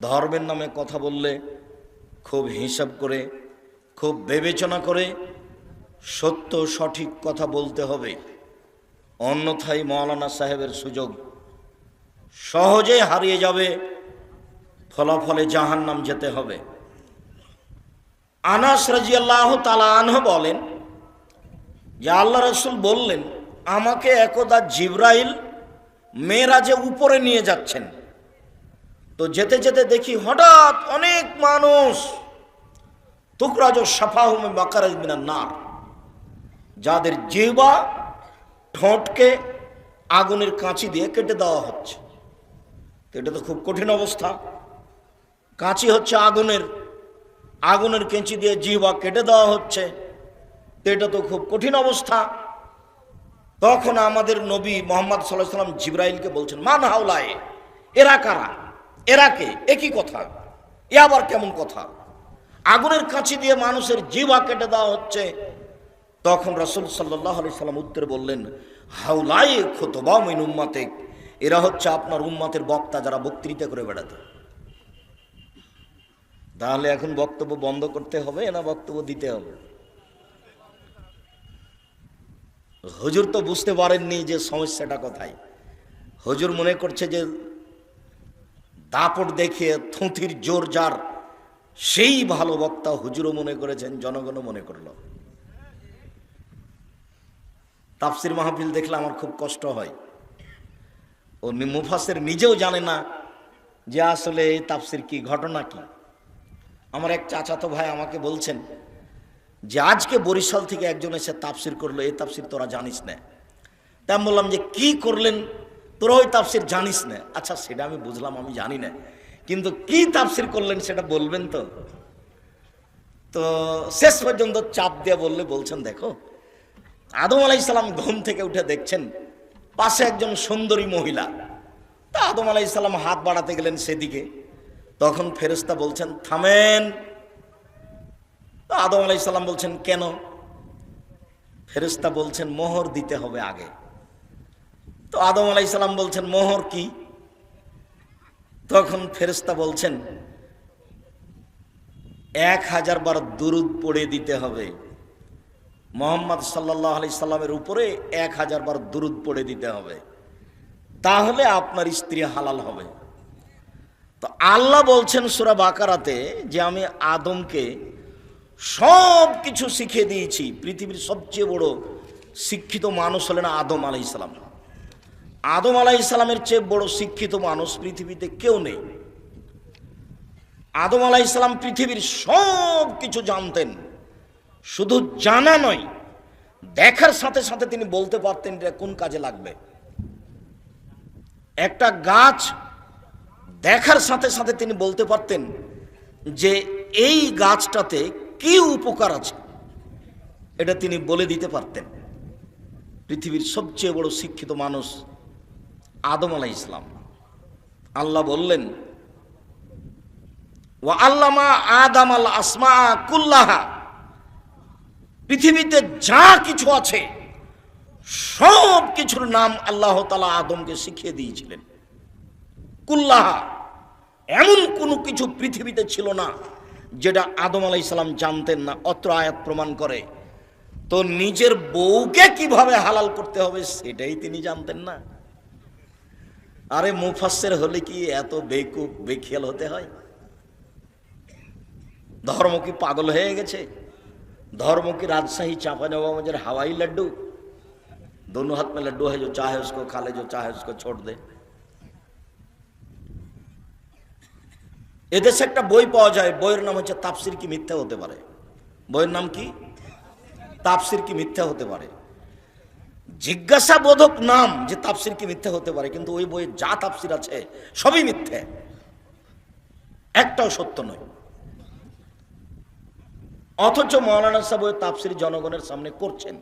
ধর্মের নামে কথা বললে খুব হিসাব করে, খুব বিবেচনা করে সত্য সঠিক কথা বলতে হবে। অন্যথায় মৌলানা সাহেবের সুযোগ সহজে হারিয়ে যাবে, ফলাফলে জাহান নাম যেতে হবে। আনাস রাজিয়াল্লাহ তালা আনহ বলেন, যে আল্লাহ রসুল বললেন, আমাকে একদা জিব্রাইল মেয়েরাজে উপরে নিয়ে যাচ্ছেন। তো যেতে যেতে দেখি হঠাৎ অনেক মানুষ, তুকরাজ সাফাহুমে বাকারাজ মিনার নার, যাদের জিহবা ঠোঁটকে আগুনের কাঁচি দিয়ে কেটে দেওয়া হচ্ছে। এটা তো খুব কঠিন অবস্থা। কাঁচি হচ্ছে আগুনের আগুনের কেঁচি দিয়ে জিহবা কেটে দেওয়া হচ্ছে। এটা তো খুব কঠিন অবস্থা। তখন আমাদের নবী মোহাম্মদ সাল্লাহ সাল্লাম জিব্রাইলকে বলছেন, মান হাওলায়, এরা কারা? এরা কে একই কথা। এ আবার কেমন কথা? আগুনের কাঁচি দিয়ে মানুষের জিবা কেটে দেওয়া হচ্ছে। তখন রসুল সাল্লাহ আলি সাল্লাম উত্তরে বললেন, হাউলাই খোতবা মিন উম্মাতে এরা হচ্ছে আপনার উম্মাতের বক্তা যারা বক্তৃতা করে বেড়াতে। তাহলে এখন বক্তব্য বন্ধ করতে হবে না বক্তব্য দিতে হবে? হজুর তো বুঝতে পারেননি যে সমস্যাটা কোথায়। হজুর মনে করছে যে দাপট দেখিয়ে থুঁতির জোর যার, সেই ভালো বক্তা হুজুরও মনে করেছেন, জনগণও মনে করল। তাফসির মাহফিল দেখলে আমার খুব কষ্ট হয়। ও মুফাসের নিজেও জানে না যে আসলে এই তাফসির কি ঘটনা কি। আমার এক চাচাতো ভাই আমাকে বলছেন যে আজকে বরিশাল থেকে একজন এসে তাফসির করল, এই তাফসির তোরা জানিস না। তা আমি বললাম যে কি করলেন? তোরা ওই তাফসির জানিস না। আচ্ছা সেটা আমি বুঝলাম, আমি জানি না। কিন্তু কি তাফসির করলেন সেটা বলবেন তো? তো শেষ পর্যন্ত চাপ দিয়ে বললে বলছেন, দেখো, আদম আলাইসাল্লাম ঘুম থেকে উঠে দেখছেন, পাশে একজন সুন্দরী মহিলা। তা আদম আলাইসাল্লাম হাত বাড়াতে গেলেন সেদিকে। তখন ফেরেস্তা বলছেন, থামেন। তো আদম আলাইসাল্লাম বলছেন, কেন? ফেরেস্তা বলছেন, মোহর দিতে হবে আগে। তো আদম আলাইসাল্লাম বলছেন, মোহর কি? তখন ফেরেস্তা বলছেন, এক হাজার বার দুরুদ পড়ে দিতে হবে। মোহাম্মদ সাল্লাহ আলি সাল্লামের উপরে এক হাজার বার দুরুদ পড়ে দিতে হবে। তাহলে আপনার স্ত্রী হালাল হবে। তো আল্লাহ বলছেন সুরা বাকারাতে যে, আমি আদমকে সব কিছু শিখিয়ে দিয়েছি। পৃথিবীর সবচেয়ে বড় শিক্ষিত মানুষ হলেন আদম আলাই ইসলাম আদম আলাই ইসলামের চেয়ে বড় শিক্ষিত মানুষ পৃথিবীতে কেউ নেই। আদম আলাই ইসলাম পৃথিবীর সব কিছু জানতেন। শুধু জানা নয়, দেখার সাথে সাথে তিনি বলতে পারতেন এটা কোন কাজে লাগবে। একটা গাছ দেখার সাথে সাথে তিনি বলতে পারতেন যে এই গাছটাতে কি উপকার আছে। এটা তিনি বলে দিতে পারতেন। পৃথিবীর সবচেয়ে বড় শিক্ষিত মানুষ আদম আলাই ইসলাম আল্লাহ বললেন ও আল্লামা আদাম আল আসমা কুল্লাহা। পৃথিবীতে যা কিছু আছে, সব কিছুর নাম আল্লাহ তালা আদমকে শিখিয়ে দিয়েছিলেন। কুল্লাহা এমন কোনো কিছু পৃথিবীতে ছিল না, যেটা আদম আলাই ইসলাম জানতেন না, অত্র আয়াত প্রমাণ করে। তো নিজের বউকে কীভাবে হালাল করতে হবে, সেটাই তিনি জানতেন না। আরে মুফাসের হলে কি এত বেকুব বেখিয়াল হতে হয় ধর্ম কি পাগল হয়ে গেছে धर्म की राजशाही चापा नवामजर हवाई लड्डू दोनों हाथ में लड्डू है जो चाहे उसको खा ले जो चाहे उसको छोड़ दे এদেশে একটা বই পাওয়া যায় বইয়ের নাম হচ্ছে তাপসির কি মিথ্যা হতে পারে বইয়ের নাম কি তাপসির কি মিথ্যা হতে পারে জিজ্ঞাসাবোধক নাম যে তাপসির কি মিথ্যা হতে পারে, কিন্তু ওই বইয়ে যা তাপসির আছে সবই মিথ্যে। একটাও সত্য নয়। অথচ মৌলানা সাহেব ওই তাপসির জনগণের সামনে করছেন।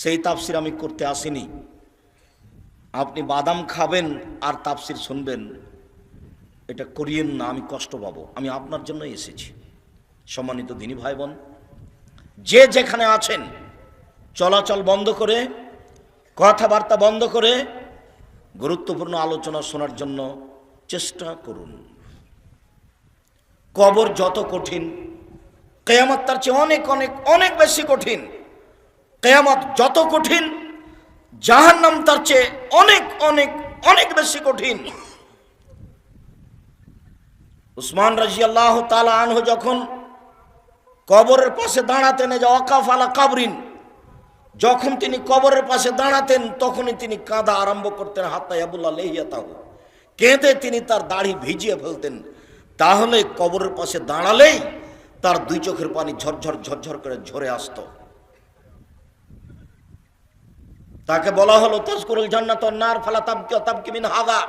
সেই তাপসির আমি করতে আসিনি। আপনি বাদাম খাবেন আর তাপসির শুনবেন। এটা করিয়েন না, আমি কষ্ট পাবো। আমি আপনার জন্য এসেছি। সম্মানিত দিনী ভাই বোন যে যেখানে আছেন চলাচল বন্ধ করে, কথাবার্তা বন্ধ করে গুরুত্বপূর্ণ আলোচনা শোনার জন্য চেষ্টা করুন। কবর যত কঠিন, কেয়ামত তার চেয়ে অনেক অনেক অনেক বেশি কঠিন। কেয়ামত যত কঠিন, জাহান্নাম তার চেয়ে অনেক অনেক অনেক বেশি কঠিন। উসমান রাজি আল্লাহ তালা আনহ যখন কবরের পাশে দাঁড়াতেন, এই যে অকাফ আলা কাবরিন যখন তিনি কবরের পাশে দাঁড়াতেন, তখনই তিনি কাঁদা আরম্ভ করতেন, হাত্তা আবুল্লাহ লেহিয়া তাহু কেঁদে তিনি তার দাড়ি ভিজিয়ে ফেলতেন। তাহলে কবরের পাশে দাঁড়ালেই তার দুই চোখের পানি ঝরঝর ঝরঝর করে ঝরে আসতো। তাকে বলা হলো তস্করুল জান্নাত নার, ফালা তাবকি তাবকি মিন হাদা।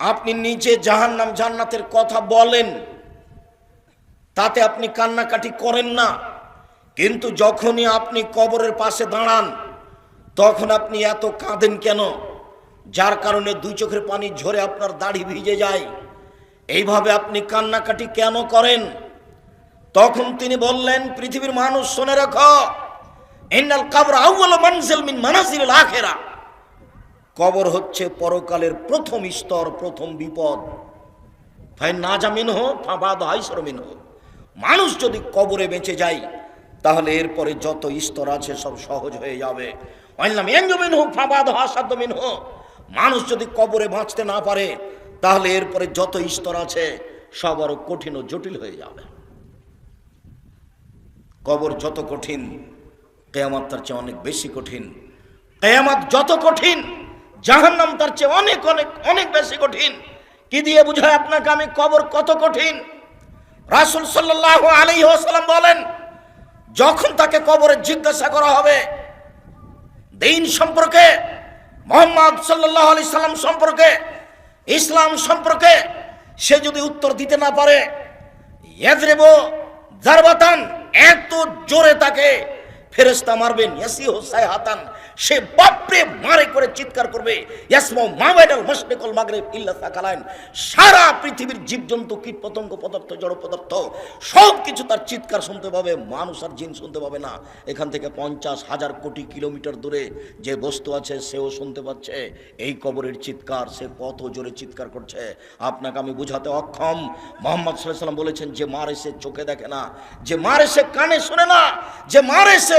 আপনি নিচে জাহান্নাম জান্নাতের কথা বলেন, তাতে আপনি কান্নাকাটি করেন না। কিন্তু যখনই আপনি কবরের পাশে দাঁড়ান, তখন আপনি এত কাঁদেন কেন? যার কারণে দুই চোখের পানি ঝরে আপনার দাড়ি ভিজে যায়। এইভাবে আপনি কান্নাকাটি কেন করেন? তখন তিনি বললেন, পৃথিবীর মানুষ, শুনে রাখো কবর হচ্ছে পরকালের প্রথম স্তর, প্রথম বিপদ। ভাই না জামিন হো ফাঁবাদ হাইসরমিন হো মানুষ যদি কবরে বেঁচে যায় তাহলে এরপরে যত স্তর আছে সব সহজ হয়ে যাবে। হোক ফাঁবাদ হাসাদ্দমিন হো মানুষ যদি কবরে বাঁচতে না পারে, তাহলে এরপরে যত স্তর আছে সব আরও কঠিন ও জটিল হয়ে যাবে। কবর যত কঠিন, কেয়ামত তার চেয়ে অনেক বেশি কঠিন। কেয়ামত যত কঠিন, জাহান্নাম তার চেয়ে অনেক অনেক অনেক বেশি কঠিন। কি দিয়ে বুঝায় আপনাকে আমি কবর কত কঠিন? রাসুল সাল্লাহ আলী ওসালাম বলেন যখন তাকে কবরে জিজ্ঞাসা করা হবে, দিন সম্পর্কে, মোহাম্মদ সাল্লাহ আলি সাল্লাম সম্পর্কে, ইসলাম সম্পর্কে, সে যদি উত্তর দিতে না পারে জারবাতান, এত জোরে তাকে ফেরেস্তা মারবেন ইয়াসি হাতান। সে বাপরে মারে করে চিৎকার করবে ইল্লা সাকালাইন। সারা পৃথিবীর জীবজন্তু কীট পতঙ্গ পদার্থ, জড় পদার্থ সব কিছু তার চিৎকার শুনতে পাবে, মানুষ আর জিন শুনতে পাবে না। এখান থেকে পঞ্চাশ হাজার কোটি কিলোমিটার দূরে যে বস্তু আছে, সেও শুনতে পাচ্ছে। এই কবরের চিৎকার, সে কত জোরে চিৎকার করছে। আপনাকে আমি বুঝাতে অক্ষম। মোহাম্মদ সাল্লাম বলেছেন, যে মারে সে চোখে দেখে না, যে মারে সে কানে শুনে না, যে মারে সে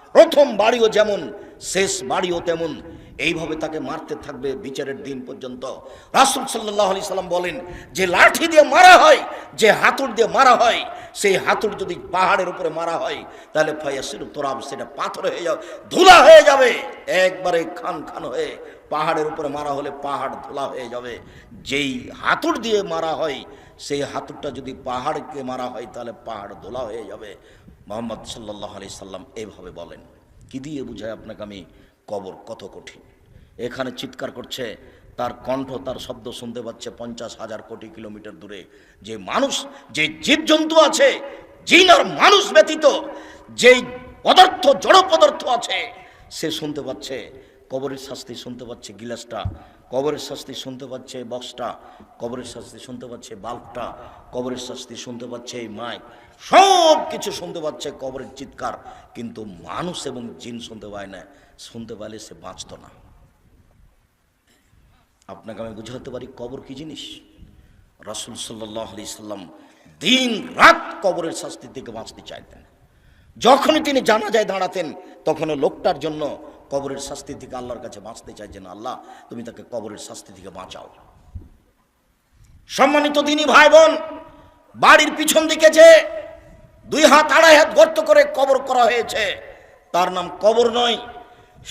প্রথম বাড়িও যেমন, শেষ বাড়িও তেমন। এইভাবে তাকে মারতে থাকবে বিচারের দিন পর্যন্ত। রাসুল সাল্লাহ আলি সাল্লাম বলেন, যে লাঠি দিয়ে মারা হয়, যে হাতুড় দিয়ে মারা হয়, সেই হাতুড় যদি পাহাড়ের উপরে মারা হয়, তাহলে ফয়াসির তোরাব সেটা পাথর হয়ে যাবে, ধুলা হয়ে যাবে। একবারে খান খান হয়ে পাহাড়ের উপরে মারা হলে পাহাড় ধুলা হয়ে যাবে। যেই হাতুড় দিয়ে মারা হয়, সেই হাতুড়টা যদি পাহাড়কে মারা হয়, তাহলে পাহাড় ধোলা হয়ে যাবে। মোহাম্মদ সাল্লাহ আলি সাল্লাম এইভাবে বলেন। কি দিয়ে বুঝায় আপনাকে আমি কবর? কত কঠিন। এখানে চিৎকার করছে, তার কণ্ঠ, তার শব্দ শুনতে পাচ্ছে পঞ্চাশ হাজার কোটি কিলোমিটার দূরে। যে মানুষ, যে জীবজন্তু আছে, জিন আর মানুষ ব্যতীত, যেই পদার্থ, জড় পদার্থ আছে, সে শুনতে পাচ্ছে, কবরের শাস্তি শুনতে পাচ্ছে গিলাসটা কবরের শাস্তি শুনতে পাচ্ছে বক্সটা কবরের শাস্তি শুনতে পাচ্ছে বাল্বটা কবরের শাস্তি শুনতে পাচ্ছে এই মাইক সব কিছু শুনতে পাচ্ছে কবরের চিৎকার, কিন্তু মানুষ এবং জিন শুনতে পায় না, শুনতে পারলে সে বাঁচত না। আপনাকে আমি বুঝাতে পারি কবর কি জিনিস? রাসুল সাল্লাহ সাল্লাম দিন রাত কবরের শাস্তি থেকে বাঁচতে চাইতেন। যখনই তিনি জানা যায় দাঁড়াতেন তখন লোকটার জন্য কবরের শাস্তি থেকে আল্লাহর কাছে বাঁচতে চাই চাইছেন আল্লাহ, তুমি তাকে কবরের শাস্তি থেকে বাঁচাও। সম্মানিত দিনী ভাই বোন বাড়ির পিছন দিকে যে দুই হাত, আড়াই হাত গর্ত করে কবর করা হয়েছে, তার নাম কবর নয়,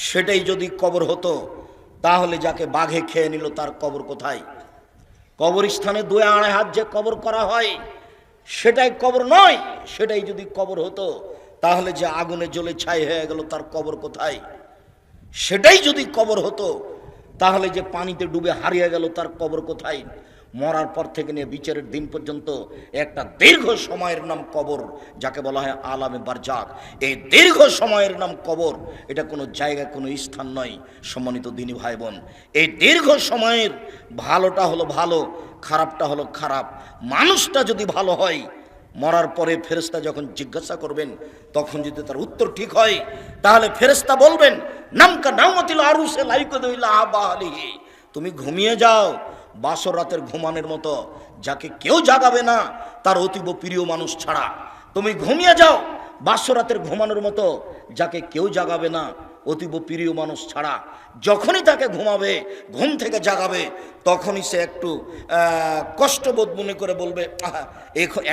সেটাই যদি কবর হতো, তাহলে যাকে বাঘে খেয়ে নিল তার কবর কোথায়? কবরস্থানে দুই আড়াই হাত যে কবর করা হয়, সেটাই কবর নয়, সেটাই যদি কবর হতো, তাহলে যে আগুনে জ্বলে ছাই হয়ে গেল তার কবর কোথায়? সেটাই যদি কবর হতো, তাহলে যে পানিতে ডুবে হারিয়ে গেল তার কবর কোথায়? মরার পর থেকে নিয়ে বিচারের দিন পর্যন্ত একটা দীর্ঘ সময়ের নাম কবর, যাকে বলা হয় আলামে বারজাক এই দীর্ঘ সময়ের নাম কবর, এটা কোনো জায়গা কোনো স্থান নয়, সম্মানিত দিনী ভাই বোন এই দীর্ঘ সময়ের ভালোটা হলো ভালো, খারাপটা হলো খারাপ। মানুষটা যদি ভালো হয় মরার পরে ফেরেস্তা যখন জিজ্ঞাসা করবেন, তখন যদি তার উত্তর ঠিক হয়, তাহলে ফেরেস্তা বলবেন, নামকা নামতিল আরু সে লাইক আলিহি তুমি ঘুমিয়ে যাও, বাসর রাতের ঘুমানোর মতো, যাকে কেউ জাগাবে না, তার অতীব প্রিয় মানুষ ছাড়া। তুমি ঘুমিয়ে যাও, বাসর রাতের ঘুমানোর মতো, যাকে কেউ জাগাবে না অতীব প্রিয় মানুষ ছাড়া যখনই তাকে ঘুমাবে, ঘুম থেকে জাগাবে, তখনই সে একটু কষ্টবোধ মনে করে বলবে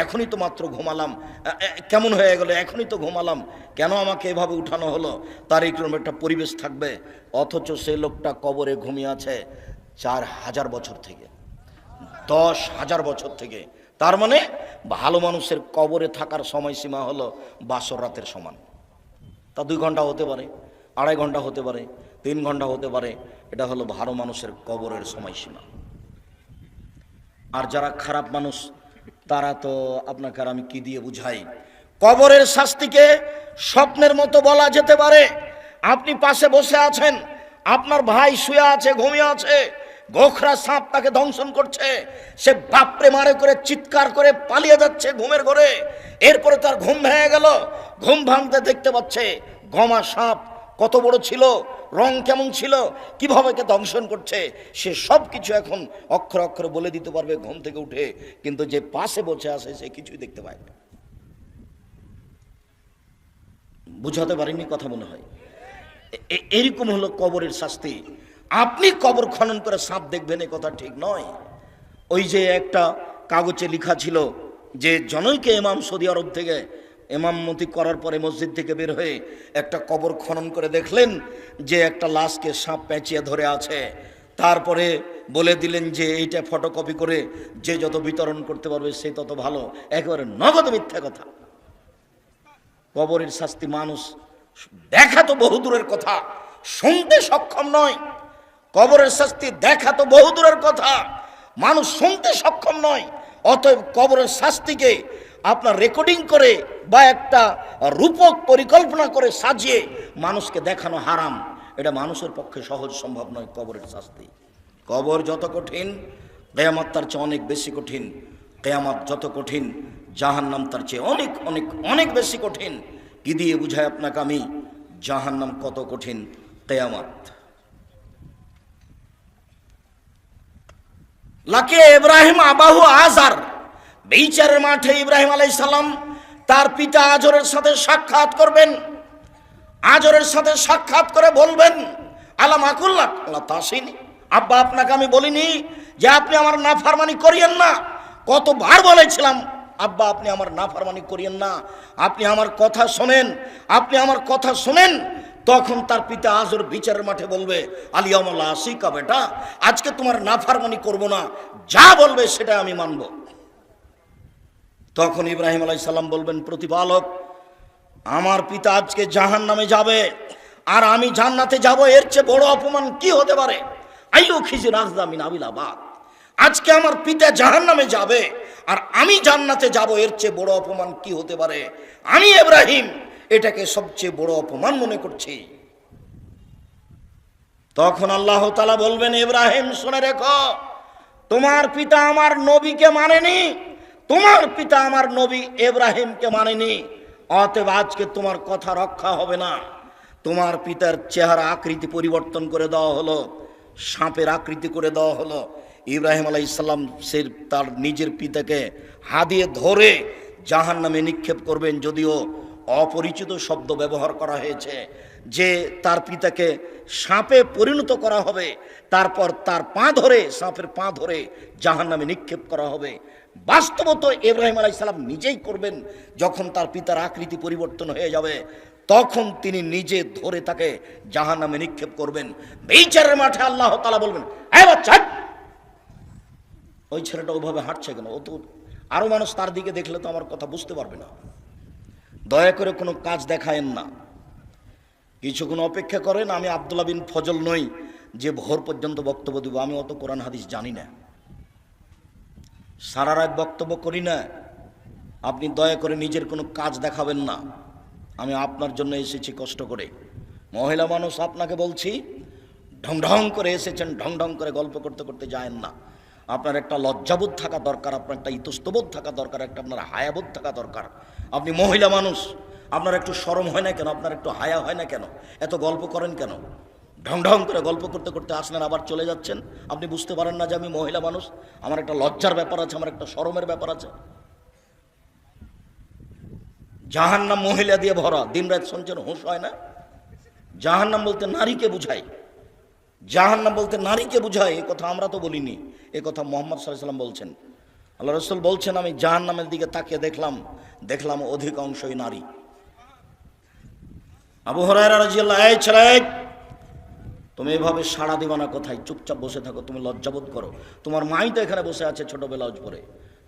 এখনই তো মাত্র ঘুমালাম। কেমন হয়ে গেল? এখনই তো ঘুমালাম। কেন আমাকে এভাবে উঠানো হলো? তার এইরকম একটা পরিবেশ থাকবে। অথচ সে লোকটা কবরে ঘুমিয়ে আছে চার হাজার বছর থেকে। দশ হাজার বছর থেকে। তার মানে ভালো মানুষের কবরে থাকার সময়সীমা হলো বাসর রাতের সমান। তা দুই ঘণ্টা হতে পারে। আড়াই ঘণ্টা হতে পারে, তিন ঘণ্টা হতে পারে, এটা হলো ভালো মানুষের কবরের সময়সীমা। আর যারা খারাপ মানুষ, তারা তো আপনাকে আর আমি কি দিয়ে বুঝাই? কবরের শাস্তিকে স্বপ্নের মতো বলা যেতে পারে। আপনি পাশে বসে আছেন, আপনার ভাই শুয়ে আছে, ঘুমিয়ে আছে, গোখরা সাপ তাকে দংশন করছে, সে বাপরে মারে করে, চিৎকার করে পালিয়ে যাচ্ছে ঘুমের ঘরে। এরপরে তার ঘুম ভেঙে গেল, ঘুম ভাঙতে দেখতে পাচ্ছে গমা সাপ কত বড় ছিল, রং কেমন ছিল, কীভাবে কে দংশন করছে, সে সব কিছু এখন অক্ষর অক্ষর বলে দিতে পারবে ঘুম থেকে উঠে, কিন্তু যে পাশে বসে আছে সে কিছুই দেখতে পায় না। বুঝাতে পারিনি কথা মনে হয়। এরকম হলো কবরের শাস্তি। আপনি কবর খনন করে সাপ দেখবেন, এ কথা ঠিক নয়। ওই যে একটা কাগজে লেখা ছিল যে, জনৈকে ইমাম সৌদি আরব থেকে ইমামতি করার পরে মসজিদ থেকে বের হয়ে একটা কবর খনন করে দেখলেন যে একটা লাশকে সাপ পেঁচিয়ে ধরে আছে। তারপরে বলে দিলেন যে এইটা ফটোকপি করে যে যত বিতরণ করতে পারবে সে তত ভালো। একেবারে নগদ মিথ্যা কথা। কবরের শাস্তি মানুষ দেখা তো বহুদূরের কথা, শুনতে সক্ষম নয়। কবরের শাস্তি দেখা তো বহুদূরের কথা, মানুষ শুনতে সক্ষম নয়। অতএব কবরের শাস্তিকে আপনার রেকর্ডিং করে বা একটা রূপক পরিকল্পনা করে সাজিয়ে মানুষকে দেখানো হারাম। এটা মানুষের পক্ষে সহজ সম্ভব নয়, কবরের শাস্তি। কবর যত কঠিন, কেয়ামত তার চেয়ে অনেক বেশি কঠিন। কেয়ামত যত কঠিন, জাহান্নাম তার চেয়ে অনেক অনেক অনেক বেশি কঠিন। কি দিয়ে বুঝায় আপনাকে আমি? জাহান্নাম কত কঠিন, কেয়ামত। লাকে ইব্রাহিম আবাহু আজার বিচারের মাঠে ইব্রাহিম আলাই সালাম তার পিতা আজরের সাথে সাক্ষাৎ করবেন। আজরের সাথে সাক্ষাৎ করে বলবেন, আলাম আকুল্লাহ, আল্লাহ তাসিনি আব্বা, আপনাকে আমি বলিনি যে আপনি আমার নাফারমানি করিয়েন না। কতবার বলেছিলাম, আব্বা, আপনি আমার নাফারমানি করিয়েন না। আপনি আমার কথা শোনেন, আপনি আমার কথা শোনেন। তখন তার পিতা আজর বিচারের মাঠে বলবে আলিয়ামাল্লাহ আসিকা বেটা, আজকে তোমার নাফারমানি করব না। যা বলবে সেটা আমি মানব। তখন ইব্রাহিম আলাই সাল্লাম বলবেন, প্রতিপালক, আমার পিতা আজকে জাহান নামে যাবে, আর আমি জান্নাতে যাব, এর চেয়ে বড় অপমান কি হতে পারে? আইও খিজি রাজদামিন আবিলাবাদ আজকে আমার পিতা জাহান নামে যাবে, আর আমি জান্নাতে যাব, এর চেয়ে বড় অপমান কি হতে পারে? আমি ইব্রাহিম, এটাকে সবচেয়ে বড় অপমান মনে করছি। তখন আল্লাহ তালা বলবেন, ইব্রাহিম, শুনে রেখো, তোমার পিতা আমার নবীকে মানেনি তোমার পিতা আমার নবী ইব্রাহিমকে মানেনি, অতএব আজকে তোমার কথা রক্ষা হবে না। তোমার পিতার চেহারা আকৃতি পরিবর্তন করে দেওয়া হলো, সাপের আকৃতি করে দেওয়া হলো। ইব্রাহিম আলাই ইসলাম সে তার নিজের পিতাকে হাদিয়ে ধরে জাহান নামে নিক্ষেপ করবেন যদিও অপরিচিত শব্দ ব্যবহার করা হয়েছে। যে তার পিতাকে সাপে পরিণত করা হবে, তারপর তার পা ধরে, সাপের পা ধরে জাহান নামে নিক্ষেপ করা হবে। বাস্তবত ইব্রাহিম আলাইসালাম নিজেই করবেন যখন তার পিতার আকৃতি পরিবর্তন হয়ে যাবে তখন তিনি নিজে ধরে তাকে জাহান নামে নিক্ষেপ করবেন। বিচারের মাঠে আল্লাহ তালা বলবেন "এই বাচ্চা, ওই ছেলেটা ওভাবে হাঁটছে কেন? ও তো আরও মানুষ তার দিকে দেখলে তো আমার কথা বুঝতে পারবে না। দয়া করে কোনো কাজ দেখায়েন না। কিছুক্ষণ অপেক্ষা করেন আমি আবদুল্লা বিন ফজল নই যে ভোর পর্যন্ত বক্তব্য দেবো আমি অত কোরআন হাদিস জানি না। সারা রাত বক্তব্য করি না। আপনি দয়া করে নিজের কোনো কাজ দেখাবেন না। আমি আপনার জন্য এসেছি কষ্ট করে। মহিলা মানুষ, আপনাকে বলছি ঢং ঢং করে এসেছেন ঢং ঢং করে গল্প করতে করতে যায়েন না। আপনার একটা লজ্জাবোধ থাকা দরকার, আপনার একটা ইতস্তবোধ থাকা দরকার, একটা আপনার হায়াবোধ থাকা দরকার। আপনি মহিলা মানুষ, আপনার একটু সরম হয় না কেন? আপনার একটু হায়া হয় না কেন? এত গল্প করেন কেন? ঢং ঢং করে গল্প করতে করতে আসলেন, আবার চলে যাচ্ছেন। আপনি বুঝতে পারেন না যে আমি মহিলা মানুষ। আমার একটা লজ্জার ব্যাপার আছে, আমার একটা সরমের ব্যাপার আছে। জাহান্নাম মহিলা দিয়ে ভরা দিন রাত শুনছেন, হুঁশ হয় না? জাহান্নাম বলতে নারীকে বুঝায়। জাহান্নাম বলতে নারীকে বুঝায়, এ কথা আমরা তো বলিনি। এ কথা মোহাম্মদ সাল্লাম বলছেন। আল্লাহ রসুল বলছেন, আমি জাহান্নামের দিকে তাকিয়ে দেখলাম দেখলাম অধিক অংশই নারী। আবু হরাইরা রাজিয়াল্লাহ ছেলে তুমি এভাবে সাড়া দিবা না কোথায়? চুপচাপ বসে থাকো, তুমি লজ্জাবোধ করো। তোমার মাই তো এখানে বসে আছে ছোট ব্লাউজ পরে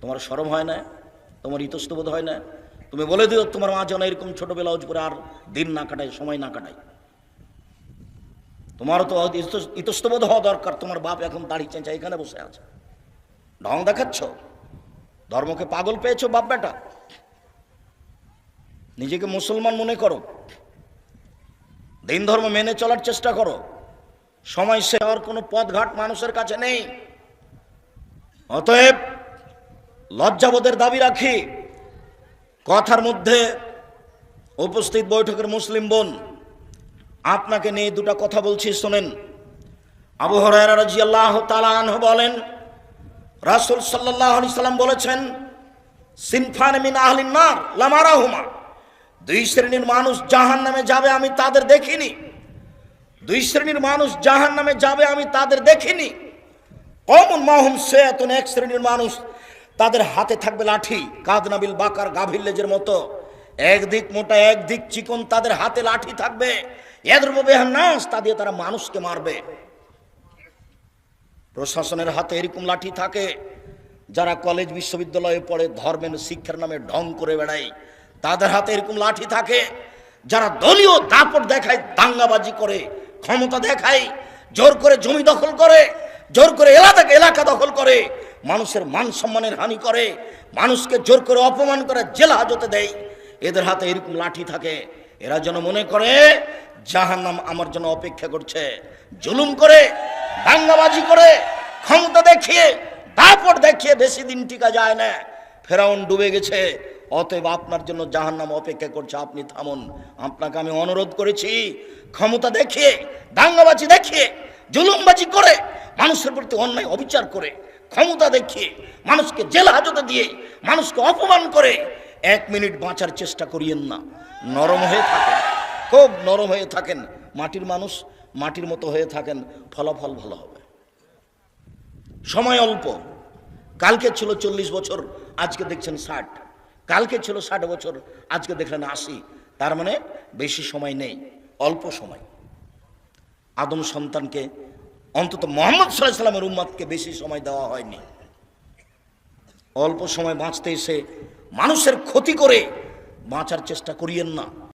তোমার সরম হয় না? তোমার ইতস্তবোধ হয় না? তুমি বলে দিও, তোমার মা যেন এরকম ছোট ব্লাউজ পরে আর দিন না কাটায়, সময় না কাটায়। তোমারও তো ইতস্তবোধ হওয়া দরকার। তোমার বাপ এখন দাড়ি চেঁচা এখানে বসে আছে। ঢং দেখাচ্ছ? ধর্মকে পাগল পেয়েছ বাপ বেটা? নিজেকে মুসলমান মনে করো। দিন ধর্ম মেনে চলার চেষ্টা করো। সময় সেবার কোনো পথঘাট মানুষের কাছে নেই। অতএব লজ্জাবোধের দাবি রাখি, কথার মধ্যে উপস্থিত বৈঠকের মুসলিম বোন, আপনাকে নিয়ে দুটো কথা বলছি, শোনেন। আবু হরাইরা রাদিয়াল্লাহু বলেন, রাসূল সাল্লাল্লাহু আলাইহি সাল্লাম বলেছেন, সিনফান মিন আহলিন নার লামারাহুমা। দুই শ্রেণির মানুষ জাহান্নামে যাবে, আমি তাদের দেখিনি। দুই শ্রেণির মানুষ জাহান নামে যাবে, আমি তাদের দেখিনি। কমন মাহুম সেতুন এক শ্রেণির মানুষ তাদের হাতে থাকবে লাঠি কাদনাবিল বাকার গাভীর লেজের মতো। একদিক মোটা, একদিক চিকন, তাদের হাতে লাঠি থাকবে। এদের তা দিয়ে তারা মানুষকে মারবে। প্রশাসনের হাতে এরকম লাঠি থাকে, যারা কলেজ বিশ্ববিদ্যালয়ে পড়ে, ধর্মের শিক্ষার নামে ঢং করে বেড়ায়, তাদের হাতে এরকম লাঠি থাকে, যারা দলীয় দাপট দেখায়, দাঙ্গাবাজি করে ক্ষমতা দেখায়, জোর করে জমি দখল করে, জোর করে এলাকা এলাকা দখল করে, মানুষের মান সম্মানের হানি করে, মানুষকে জোর করে অপমান করে জেল হাজতে দেয়। এদের হাতে এরকম লাঠি থাকে। এরা যেন মনে করে, জাহান্নাম আমার জন্য অপেক্ষা করছে। জুলুম করে, দাঙ্গাবাজি করে, ক্ষমতা দেখিয়ে, দাপট দেখিয়ে বেশি দিন টিকা যায় না। ফেরাউন ডুবে গেছে অতএব আপনার জন্য জাহান্নাম অপেক্ষা করছে। আপনি থামুন। আপনাকে আমি অনুরোধ করেছি, ক্ষমতা দেখিয়ে, দাঙ্গাবাজি দেখিয়ে, জুলুমবাজি করে, মানুষের প্রতি অন্যায় অবিচার করে, ক্ষমতা দেখিয়ে, মানুষকে জেল হাজতে দিয়ে, মানুষকে অপমান করে, এক মিনিট বাঁচার চেষ্টা করিয়েন না। নরম হয়ে থাকেন। খুব নরম হয়ে থাকেন। মাটির মানুষ মাটির মতো হয়ে থাকেন। ফলাফল ভালো হবে। সময় অল্প। কালকে ছিল চল্লিশ বছর, আজকে দেখছেন ষাট। কালকে ছিল ষাট বছর, আজকে দেখলেন আশি। তার মানে বেশি সময় নেই, অল্প সময়। আদম সন্তানকে, অন্তত মোহাম্মদ সাল্লামের উম্মাদকে বেশি সময় দেওয়া হয়নি। অল্প সময় বাঁচতে এসে মানুষের ক্ষতি করে বাঁচার চেষ্টা করিয়েন না।